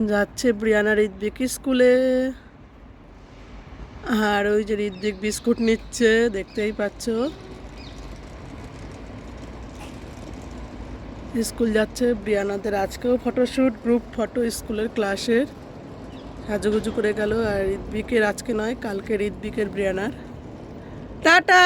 যাচ্ছে ব্রিয়ানা ঋদ্বিক স্কুলে। আর ওই যে ঋদ্বিক বিস্কুট নিচ্ছে, দেখতেই পাচ্ছ। স্কুল যাচ্ছে ব্রিয়ানাদের আজকেও ফটোশ্যুট গ্রুপ ফটো স্কুলের ক্লাসের সাজুগুজু করে গেল। আর ঋদ্বিকের আজকে নয়, কালকে ঋদ্বিকের ব্রিয়ানার টাটা!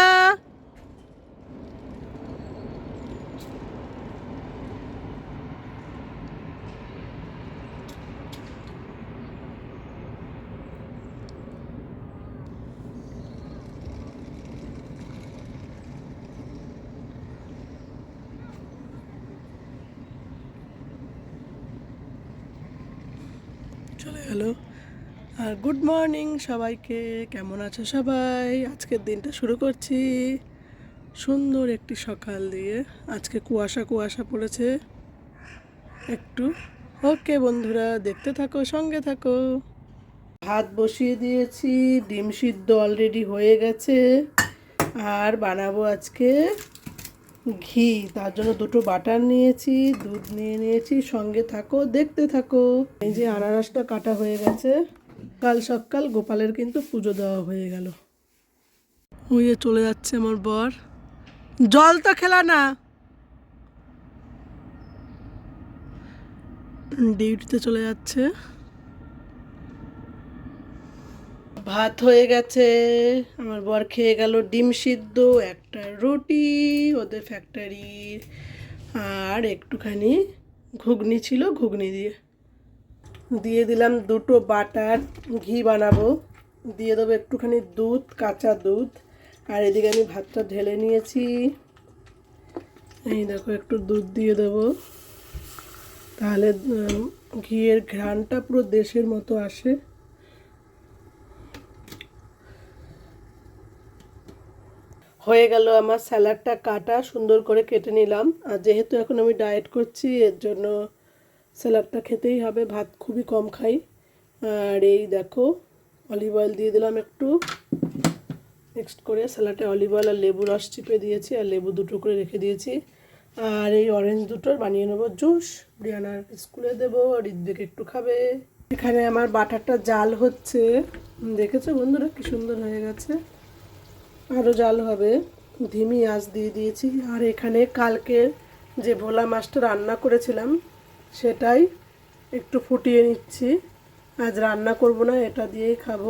চলে গেল আর গুড মর্নিং সবাইকে, কেমন আছো সবাই? আজকের দিনটা শুরু করছি সুন্দর একটি সকাল দিয়ে। আজকে কুয়াশা কুয়াশা পড়েছে। একটু। ওকে বন্ধুরা, দেখতে থাকো, সঙ্গে থাকো। ভাত বসিয়ে দিয়েছি, ডিম সিদ্ধ অলরেডি হয়ে গেছে। আর বানাবো আজকে ঘি, তার জন্য দুটো বাটার নিয়েছি, দুধ নিয়ে নিয়েছি, সঙ্গে থাকো, দেখতে থাকো। এই যে আনারসটা কাটা হয়ে গেছে, কাল সকাল গোপালের কিন্তু পুজো দেওয়া হয়ে গেল। ওই চলে যাচ্ছে আমার বর। জল তো খেলা না। ডিউটিতে চলে যাচ্ছে। ভাত হয়ে গেছে, আমার বর খেয়ে গেল ডিম সিদ্ধ, একটা রুটি, ওদের ফ্যাক্টরির আর একটুখানি ঘুগনি ছিল ঘুগনি দিয়ে। দিয়ে দিলাম দুটো বাটার, ঘি বানাবো। দিয়ে দেবো একটুখানি দুধ, কাঁচা দুধ। আর এদিকে আমি ভাতটা ঢেলে নিয়েছি। এই দেখো, একটু দুধ দিয়ে দেবো। তাহলে ঘিয়ের ঘ্রাণটা পুরো দেশের মতো আসে। হয়ে গেল আমার স্যালাডটা কাটা, সুন্দর করে কেটে নিলাম। আর যেহেতু এখন আমি ডায়েট করছি, এর জন্য স্যালাডটা খেতেই হবে। ভাত খুবই কম খাই। আর এই দেখো, অলিভ অয়েল দিয়ে দিলাম একটু। মিক্সড করে স্যালাডে অলিভ অয়েল আর লেবু রস চিপে দিয়েছি আর লেবু দুটো করে রেখে দিয়েছি। আর এই অরেঞ্জ দুটোর বানিয়ে নেব। জুস ব্রিয়ানার স্কুলে দেবো। আর ঋদ্বিক একটু খাবে। এখানে আমার বাটারটা জাল হচ্ছে। দেখেছ বন্ধুরা? কি সুন্দর হয়ে গেছে। আরও জাল হবে। ধিমি আঁচ দিয়ে দিয়েছি। আর এখানে কালকে যে ভোলা মাছটা রান্না করেছিলাম, সেটাই একটু ফুটিয়ে নিচ্ছি। আজ রান্না করব না, এটা দিয়েই খাব।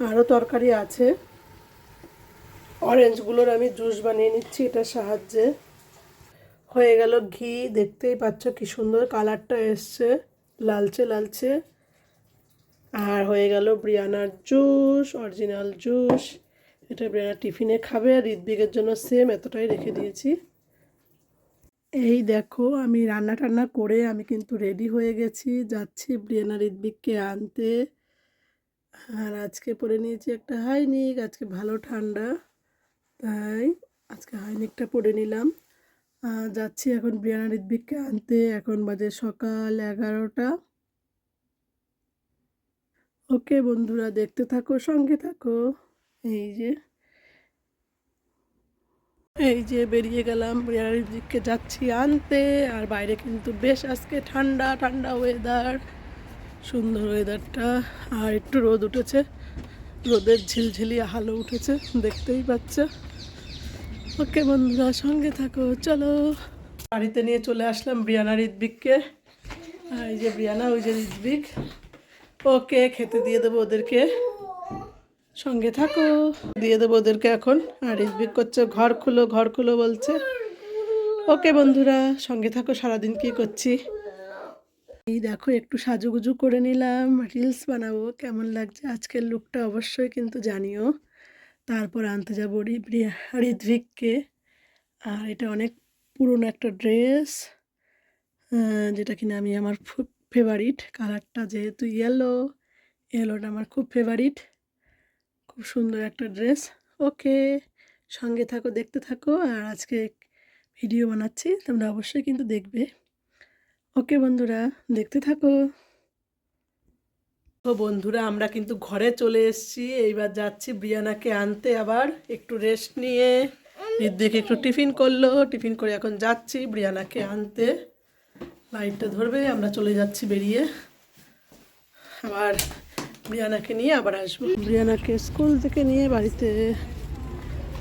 আরও তরকারি আছে। অরেঞ্জগুলোর আমি জুস বানিয়ে নিচ্ছি, এটার সাহায্যে। হয়ে গেল ঘি, দেখতেই পাচ্ছ কি সুন্দর কালারটা এসছে, লালচে লালচে। আর হয়ে গেল ব্রিয়ানার জুস, অরিজিনাল জুস। এটা ব্রিয়ানা টিফিনে খাবে আর ঋদ্বিকের জন্য সেম এতটাই রেখে দিয়েছি। এই দেখো, আমি রান্না টান্না করে আমি কিন্তু রেডি হয়ে গেছি। যাচ্ছি ব্রিয়ানা ঋদ্বিককে আনতে। আর আজকে পরে নিয়েছি একটা হাইনিক, আজকে ভালো ঠান্ডা। তাই আজকে হাইনিকটা পরে নিলাম। যাচ্ছি এখন ব্রিয়ানা ঋদ্বিককে আনতে। এখন বাজে সকাল এগারোটা। ওকে বন্ধুরা, দেখতে থাকো, সঙ্গে থাকো। এই যে এই যে বেরিয়ে গেলাম বিরিয়ানির দিকে যাচ্ছি আনতে, আর বাইরে কিন্তু বেশ আজকে ঠান্ডা ঠান্ডা ওয়েদার সুন্দর ওয়েদারটা আর একটু রোদ উঠেছে, রোদের ঝিলঝিলি হালো উঠেছে, দেখতেই পাচ্ছ। ওকে বন্ধুরা, সঙ্গে থাকো, চলো। বাড়িতে নিয়ে চলে আসলাম ব্রিয়ানা ঋদ্বিককে আর এই যে ব্রিয়ানা ওই যে ঋদ্বিক ওকে খেতে দিয়ে দেবো ওদেরকে। সঙ্গে থাকো। দিয়ে দেবো ওদেরকে এখন। আর ঋদ্বিক করছে, ঘর খুলো ঘর খুলো বলছে। ওকে বন্ধুরা, সঙ্গে থাকো, সারাদিন কি করছি? এই দেখো, একটু সাজুগুজু করে নিলাম, রিলস বানাবো। কেমন লাগছে? আজকের লুকটা অবশ্যই কিন্তু জানিও। তারপর আনতে যাব ঋদ্বিককে আর এটা অনেক পুরনো একটা ড্রেস যেটা কিনা আমি আমার ফেভারিট কালারটা যেহেতু ইয়েলো ইয়েলোটা আমার খুব ফেভারিট খুব সুন্দর একটা ড্রেস। ওকে, সঙ্গে থাকো, দেখতে থাকো। আর আজকে ভিডিও বানাচ্ছি, তোমরা অবশ্যই কিন্তু দেখবে। ওকে বন্ধুরা, দেখতে থাকো। তো বন্ধুরা, আমরা কিন্তু ঘরে চলে এসেছি। এইবার যাচ্ছি বিয়ানাকে আনতে আবার, একটু রেস্ট নিয়ে। ঋদ্বিক একটু টিফিন করল। টিফিন করে এখন যাচ্ছি ব্রিয়ানাকে আনতে। লাইটটা ধরবে, আমরা চলে যাচ্ছি বেরিয়ে। আবার ব্রিয়ানাকে নিয়ে আবার আসব। ব্রিয়ানাকে স্কুল থেকে নিয়ে বাড়িতে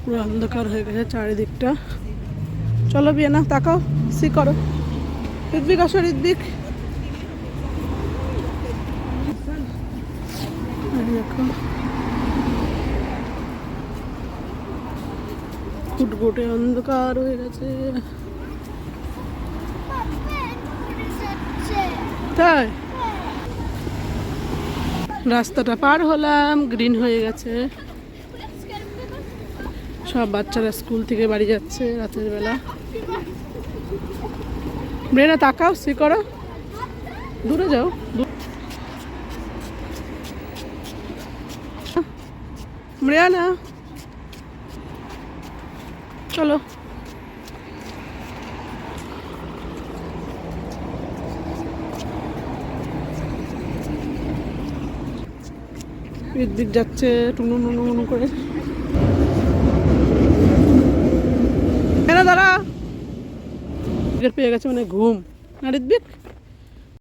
পুরো অন্ধকার হয়ে গেছে চারিদিকটা। চলো বিয়ানা তাকাও, সি করো। ঋদ্বিক আসো ঋদ্বিক ফুটফুটে অন্ধকার হয়ে গেছে। তাই? রাস্তাটা পার হলাম গ্রিন হয়ে গেছে। সব বাচ্চারা স্কুল থেকে বাড়ি যাচ্ছে রাতের বেলা। ব্রেনা, তাকাও সি করো। দূরে যাও। ব্রিয়ানা চলো। ঋদ্বিক যাচ্ছে টুনু নুনু নুনু করে। কেন পেয়ে গেছে মানে ঘুম। না ঋদ্বিক